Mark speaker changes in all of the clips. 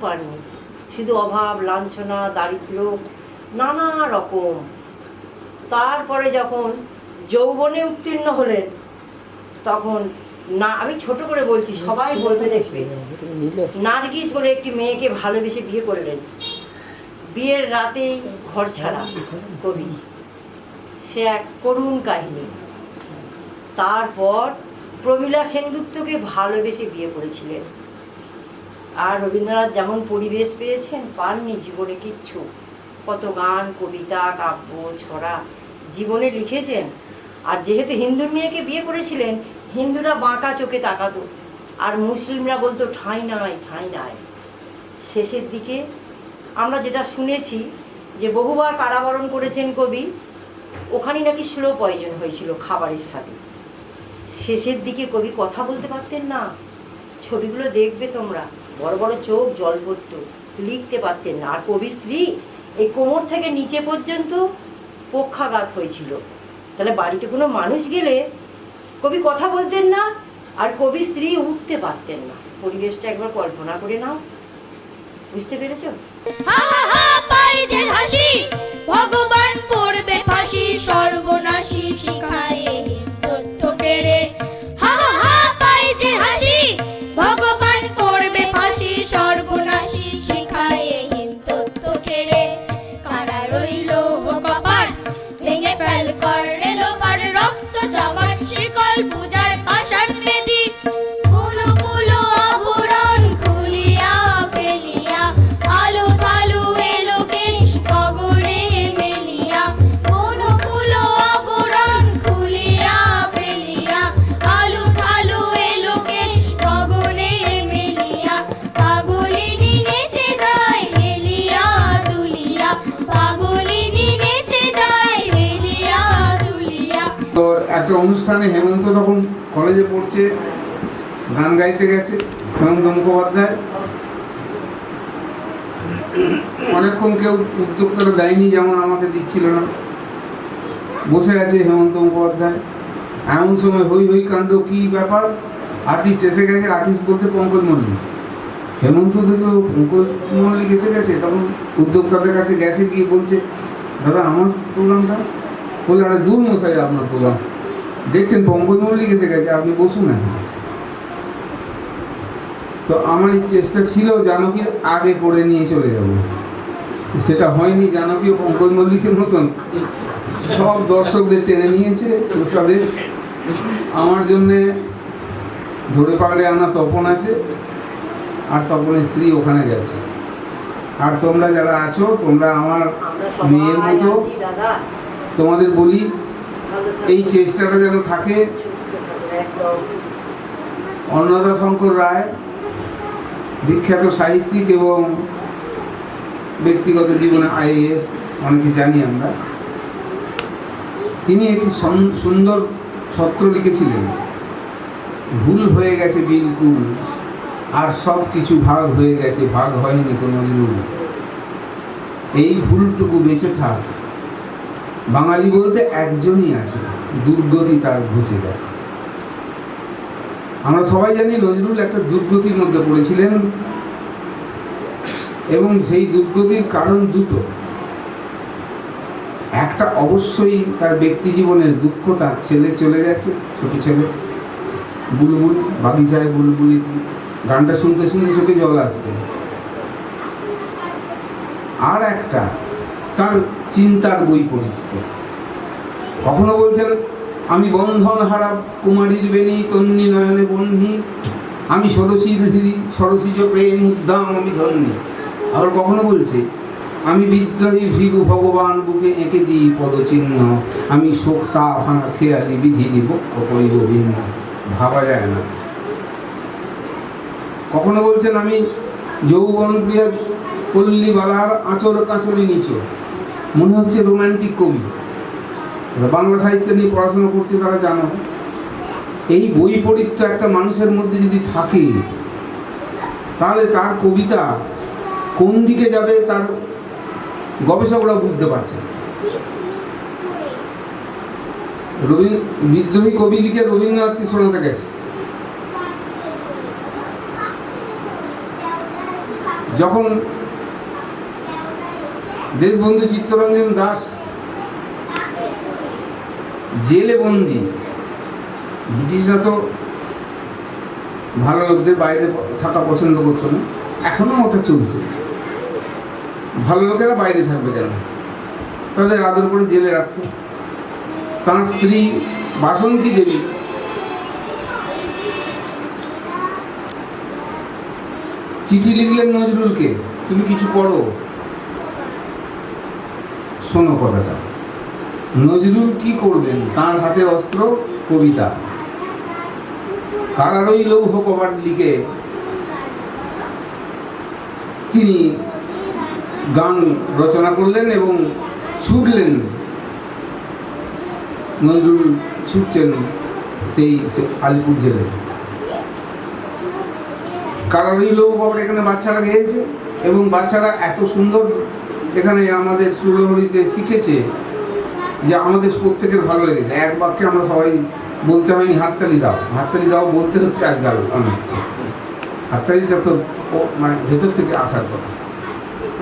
Speaker 1: পাননি শুধু অভাব, লাঞ্ছনা, দারিদ্র, নানা রকম। তারপরে যখন যৌবনে উত্তীর্ণ হলেন, তখন না, আমি ছোট করে বলছি, সবাই বলবে দেখবে। নার্গিস বলে একটি মেয়েকে ভালোবেসে বিয়ে করলেন। বিয়ের রাতেই ঘর ছাড়া কবি। সে এক করুণ কাহিনী। তারপর প্রমীলা সেনগুপ্তকে ভালোবেসে বিয়ে করেছিলেন। আর রবীন্দ্রনাথ যেমন পরিবেশ পেয়েছেন, পাননি জীবনে কিচ্ছু। কত গান, কবিতা, কাব্য, ছড়া জীবনে লিখেছেন। আর যেহেতু হিন্দু মেয়েকে বিয়ে করেছিলেন, হিন্দুরা বাঁকা চোখে তাকাতো। আর মুসলিমরা বলতো, ঠাঁই নাই ঠাঁই নাই। শেষের দিকে আমরা যেটা শুনেছি, যে বহুবার কারাবরণ করেছেন কবি ওখানে নাকি স্লো পয়জন হয়েছিল খাবারের সাথে। শেষের দিকে কবি কথা বলতে পারতেন না। ছবিগুলো দেখবে তোমরা। বড় বড় চোখ, জল পড়তো লিখতে পারতেন না। আর কবি স্ত্রী এই কোমর থেকে নিচে পর্যন্ত পক্ষাঘাত হয়েছিল। তাহলে বাড়িতে কোনো মানুষ গেলে কবি কথা বলতেন না, আর কবি স্ত্রী উঠতে পারতেন না। পরিবেশটা একবার কল্পনা করে নাও। বুঝতে পেরেছ?
Speaker 2: হাসি।
Speaker 3: একটা অনুষ্ঠানে হেমন্ত তখন কলেজে পড়ছে, গান গাইতে গেছে, হেমন্ত মুখোপাধ্যায়। অনেকক্ষণ কেউ উদ্যোক্তারা দেয়নি, যেমন আমাকে দিচ্ছিল না। বসে আছে হেমন্ত মুখোপাধ্যায়। এমন সময় হই হই কাণ্ড, কি ব্যাপার? আর্টিস্ট এসে গেছে আর্টিস্ট বলতে পঙ্কজ মল্লিক। হেমন্ত দেখল, পঙ্কজ মল্লিক এসে গেছে, তখন উদ্যোক্তাদের কাছে গেছে, গিয়ে বলছে, দাদা, আমার প্রোগ্রামটা বলে আরে দূর মশাই, আপনার প্রোগ্রাম দেখছেন পঙ্কজ মল্লিক এসে গেছে আপনি বসুন না। তো আমার এই চেষ্টা ছিল জানকীর আগে করে নিয়ে চলে যাব। সেটা হয়নি জানকীও পঙ্কজ মল্লিকের মতন। সব দর্শকদের টেনে নিয়েছে শ্রোতাদের। আমার জন্যে ধরে পাগড়ে আনা তপন আছে আর তপনের স্ত্রী ওখানে গেছে। আর তোমরা যারা আছো তোমরা আমার মেয়ের মতো তোমাদের বলি এই চেষ্টাটা যেন থাকে। অন্নদা শঙ্কর রায়, বিখ্যাত সাহিত্যিক এবং ব্যক্তিগত জীবনে আইএএস, অনেকে জানি আমরা। তিনি একটি সুন্দর ছত্র লিখেছিলেন, ভুল হয়ে গেছে বিলকুল, আর সব কিছু ভাগ হয়ে গেছে, ভাগ হয়নি কোনো এই ভুলটুকু বেঁচে থাক। বাঙালি বলতে একজনই আছে, দুর্গতি তার ঘুচে দেয়। আমরা সবাই জানি নজরুল একটা দুর্গতির মধ্যে পড়েছিলেন, এবং সেই দুর্গতির কারণ দুটো। একটা, অবশ্যই তার ব্যক্তি জীবনের দুঃখ, তার ছেলে চলে গেছে, ছোট ছেলে, বুলবুল, বাগিচায় বুলবুলি, গানটা শুনতে শুনতে চোখে জল আসবে। আর একটা তার চিন্তার বৈপরীত্য কখনো বলছেন, আমি বন্ধন হারা কুমারীর বেণী তন্নি নয়নে বন্ধি, আমি সরসীর হৃদি সরসীজ প্রেম উদ্দাম আমি ধন্যী। আবার কখনো বলছে, আমি বিদ্রোহী ভীরু ভগবান বুকে এঁকে দিই পদচিহ্ন, আমি শোক্তা ভাঙা খেয়ালি বিধি বক্ষ করিব ভিন্ন। ভাবা যায় না। কখনো বলছেন, আমি যৌবন প্রিয়া পল্লী বালার আঁচর কাঁচরি নিচো মনে হচ্ছে রোমান্টিক কবি। বাংলা সাহিত্য নিয়ে পড়াশোনা করছে তারা জানো। এই বৈপরীত্য একটা মানুষের মধ্যে যদি থাকে, তাহলে তার কবিতা কোন দিকে যাবে তার গবেষকরা বুঝতে পারছে রবীন্দ্র বিদ্রোহী কবি লিখে রবীন্দ্রনাথকে শোনাতে গেছে। যখন দেশবন্ধু চিত্তরঞ্জন দাস জেলে বন্দি ব্রিটিশরা তো ভালো লোকদের বাইরে থাকা পছন্দ করতো না এখনও ওটা চলছে। ভালো লোকেরা বাইরে থাকবে কেন? তাদের আদর করে জেলে রাখতো। তার স্ত্রী বাসন্তী দেবী চিঠি লিখলেন নজরুলকে, তুমি কিছু পড়ো। শোনো কথাটা। নজরুল কি করবেন? তার হাতের অস্ত্র, কবিতা। কারারই লৌহ কবাট লিখে তিনি গান রচনা করলেন এবং ছুটলেন। নজরুল ছুটছেন সেই আলিপুর জেলায় লৌহ কবাট এখানে বাচ্চারা গেয়েছে এবং বাচ্চারা এত সুন্দর এখানে আমাদের সুরহরিতে শিখেছে যে আমাদের প্রত্যেকের ভালো লেগেছে। এক বাক্যে আমরা সবাই বলতে হয়নি, হাততালি দাও। হাততালি দাও বলতে হচ্ছে আজকাল অনেক। হাততালিটা তো মানে ভেতর থেকে আসার কথা।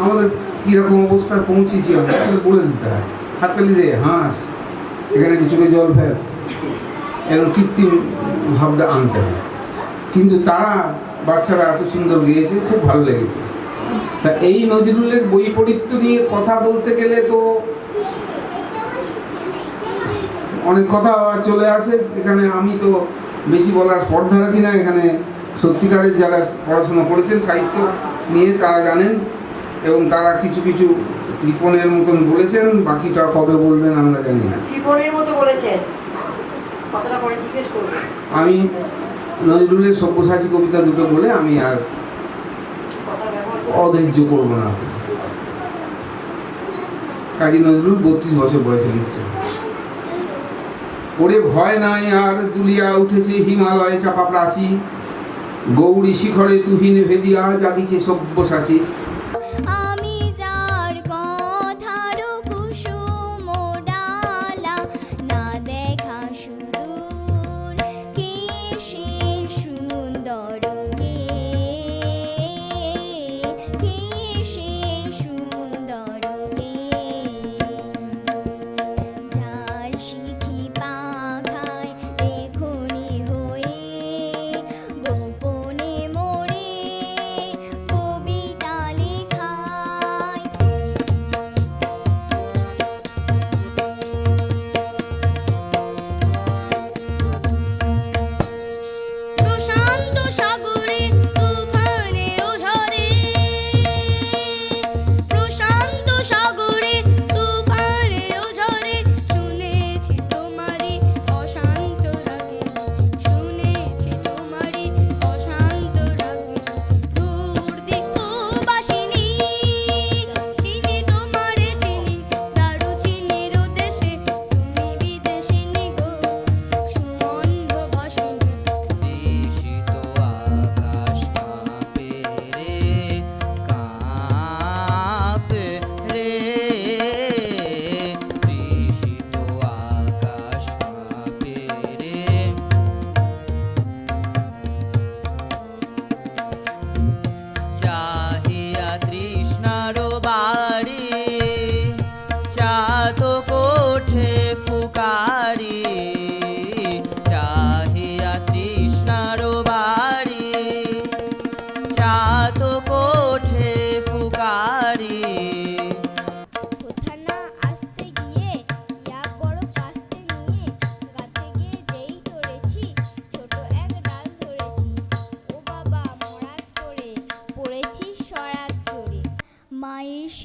Speaker 3: আমাদের কীরকম অবস্থায় পৌঁছেছি আমরা বলে দিতে হয়। হাততালি দে, হাঁস, এখানে চোখে জল ফেল। এরকম কৃত্রিম ভাবটা আনতে হয়। কিন্তু তারা বাচ্চারা এত সুন্দর গেয়েছে খুব ভালো লেগেছে। তা এই নজরুলের বৈপরীত্য নিয়ে কথা বলতে গেলে তো অনেক কথা চলে আসে। এখানে আমি তো বেশি বলার স্পর্ধা রাখি না। এখানে সত্যিকারের যারা পড়াশোনা করেছেন সাহিত্য নিয়ে তারা জানেন এবং তারা কিছু কিছু কৃপণের মতন বলেছেন বাকিটা কবে বলবেন আমরা জানি না।
Speaker 1: মতো বলেছেন। কথাটা পরে জিজ্ঞেস করব
Speaker 3: আমি নজরুলের সব্যসাচী কবিতা দুটো বলে আমি আর। অধৈর্য করব না। কাজী নজরুল বত্রিশ বছর বয়সে লিখছে ওরে ভয় নাই আর দুলিয়া উঠেছে হিমালয়ে চাপা প্রাচী। গৌরী শিখরে তুহিন ভেদিয়া জাগিছে সব্যসাচী।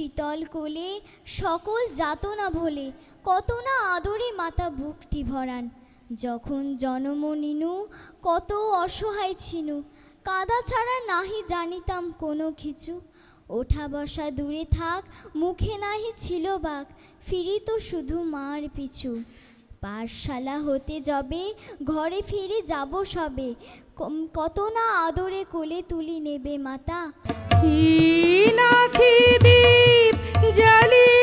Speaker 4: শীতল কোলে সকল যাতনা ভোলে, কত না আদরে মাতা বুকটি ভরান। যখন জনম নিনু কত অসহায় ছিনু, কাদা ছাড়া নাহি জানিতাম কোনো কিছু। ওঠা বসা দূরে থাক, মুখে নাহি ছিল বাক ফিরি তো শুধু মার পিছু। পাঠশালা হতে যাবে, ঘরে ফিরে যাব সবে কত না আদরে কোলে তুলি নেবে মাতা।
Speaker 5: নাখি দীপ জালি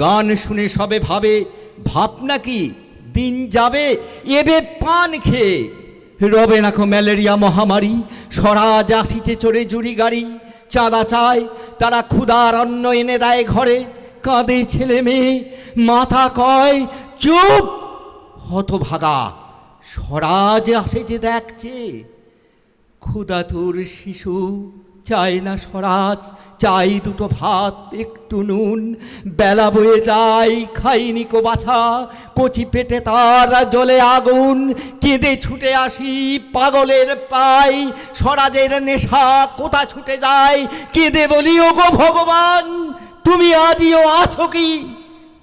Speaker 6: গান শুনে সবে ভাবে, ভাবনা কি? দিন যাবে, এবে পান খেয়ে। রবে নাকো ম্যালেরিয়া মহামারী, স্বরাজ আসিছে চড়ে জুড়ি গাড়ি। চাঁদা চায়, তারা ক্ষুধার অন্ন এনে দেয় ঘরে। কাঁদে ছেলে মেয়ে, মাথা কয়, চুপ! হতভাগা, স্বরাজ আসে যে দেখছে। ক্ষুধাতুর শিশু চায় না স্বরাজ, চাই দুটো ভাত, একটু নুন। বেলা বয়ে যাই খাইনি কো বাছা, কচি পেটে তার জলে আগুন। কেঁদে ছুটে আসি পাগলের পাই, স্বরাজের নেশা কোথা ছুটে যায়? কেঁদে বলি ও গো ভগবান, তুমি আজিও আছো কি?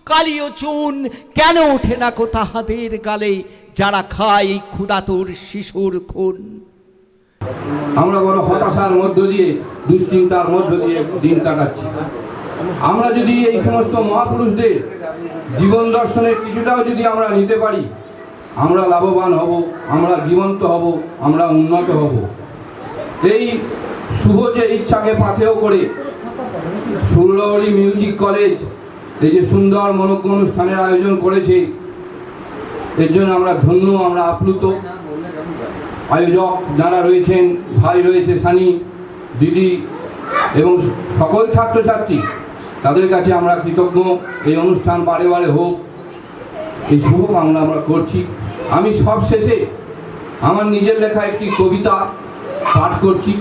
Speaker 6: কালিও চুন, কেন ওঠে না কো তাহাদের গালে? যারা খায় ক্ষুধাতুর শিশুর খুন।
Speaker 7: আমরা বড় হতাশার মধ্য দিয়ে, দুশ্চিন্তার মধ্য দিয়ে দিন কাটাচ্ছি। আমরা যদি এই সমস্ত মহাপুরুষদের জীবন দর্শনের কিছুটাও যদি আমরা নিতে পারি, আমরা লাভবান হব, আমরা জীবন্ত হব, আমরা উন্নত হব। এই শুভ যে ইচ্ছাকে পাথেয় করে সুরলহরি মিউজিক কলেজ, এই যে সুন্দর মনোজ্ঞ অনুষ্ঠানের আয়োজন করেছে, এর জন্য আমরা ধন্য, আমরা আপ্লুত। আয়োজক যারা রয়েছেন, ভাই রয়েছে সানি, দিদি এবং সকল ছাত্রছাত্রী, তাদের কাছে আমরা কৃতজ্ঞ। এই অনুষ্ঠান বারে বারে হোক, এই শুভ কামনা আমরা করছি। আমি সব শেষে আমার নিজের লেখা একটি কবিতা পাঠ করছি।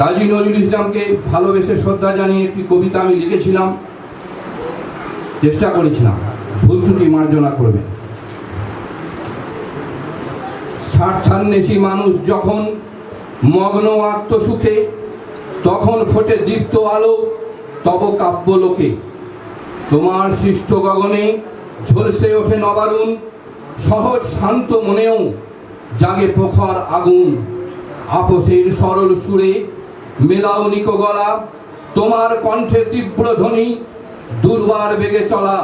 Speaker 7: কাজী নজরুল ইসলামকে ভালোবেসে শ্রদ্ধা জানিয়ে একটি কবিতা আমি লিখেছিলাম। চেষ্টা করেছিলাম, ভুল ত্রুটি মার্জনা করবেন। স্বার্থান্বেষী মানুষ যখন মগ্ন আত্মসুখে, তখন ফোটে দীপ্ত আলো, তব কাব্য লোকে তোমার সৃষ্ট গগনে ঝলসে ওঠে নবারুণ, সহজ শান্ত মনেও জাগে প্রখর আগুন। আপসের সরল সুরে মেলাও নিকো গলা, তোমার কণ্ঠে তীব্র ধ্বনি, দুর্বার বেগে চলা।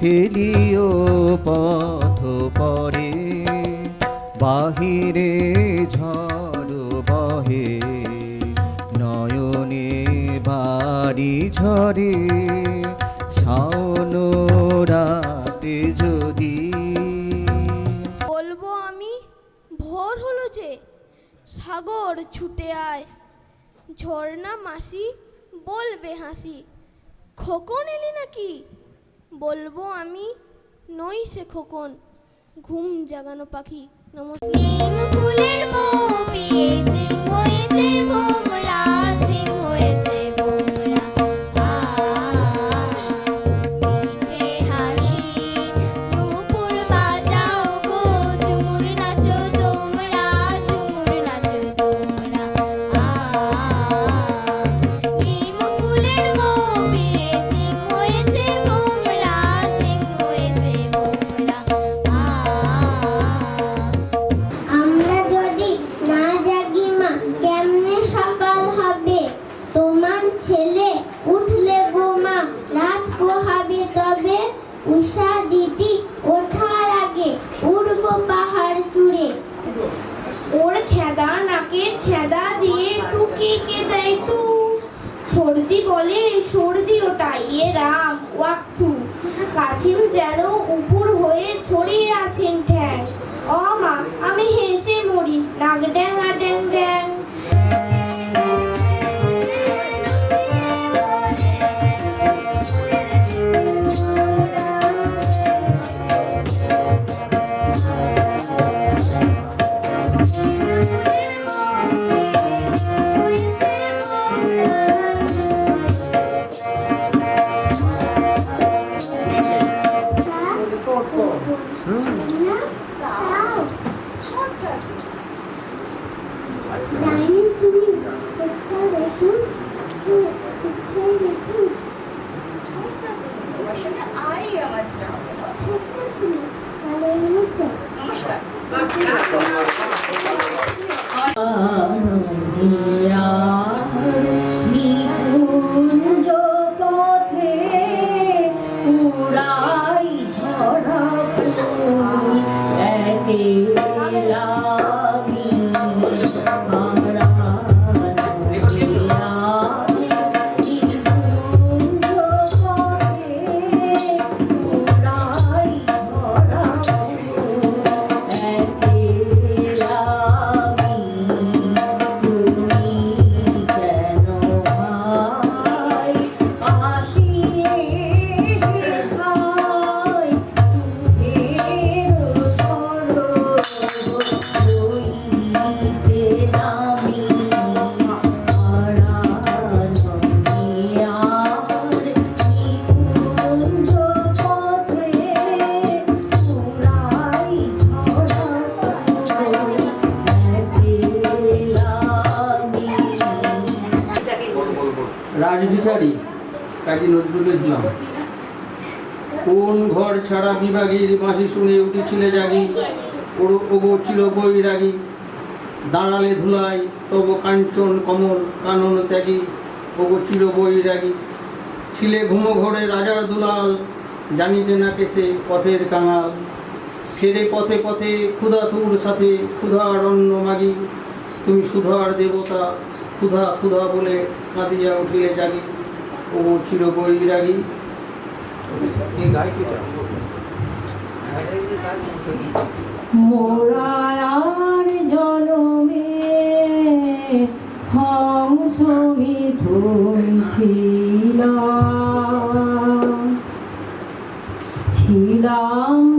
Speaker 8: ফেলিও পথ পরে, বাহিরে ঝড় বহে, নয়নে বাড়ি ঝরে, শাওন রাতে যদি
Speaker 4: বলব আমি, ভোর হলো যে, সাগর ছুটে আয়। ঝর্ণা মাসি বলবে হাসি, খোকন এলি নাকি? বলব আমি নই সে খোকন ঘুম জাগানো পাখি নমস্কার।
Speaker 9: রাজভিখারি কাজী নজরুল ইসলাম। কোন ঘর ছাড়া বিভাগীর বাঁশি শুনে উঠেছিলে জাগি ওর ওগো চির বৈরাগী, দাঁড়ালে ধুলাই তব কাঞ্চন কমল কানন ত্যাগী, ওগো চির বৈরাগী। ছিলে ঘুম ঘরে রাজার দুলাল, জানিতে না কেসে পথের কাঙাল। ফেরে পথে পথে ক্ষুধা তুর সাথে ক্ষুধার অন্ন মাগি। তুমি সুধার দেবতা, ক্ষুধা ক্ষুধা বলে কাঁদিয়া উঠিলে জাগি। ও চির বৈরাগী।
Speaker 10: মোরায়ার জনমে হংস মিথুন ছিলাম। ছিলাম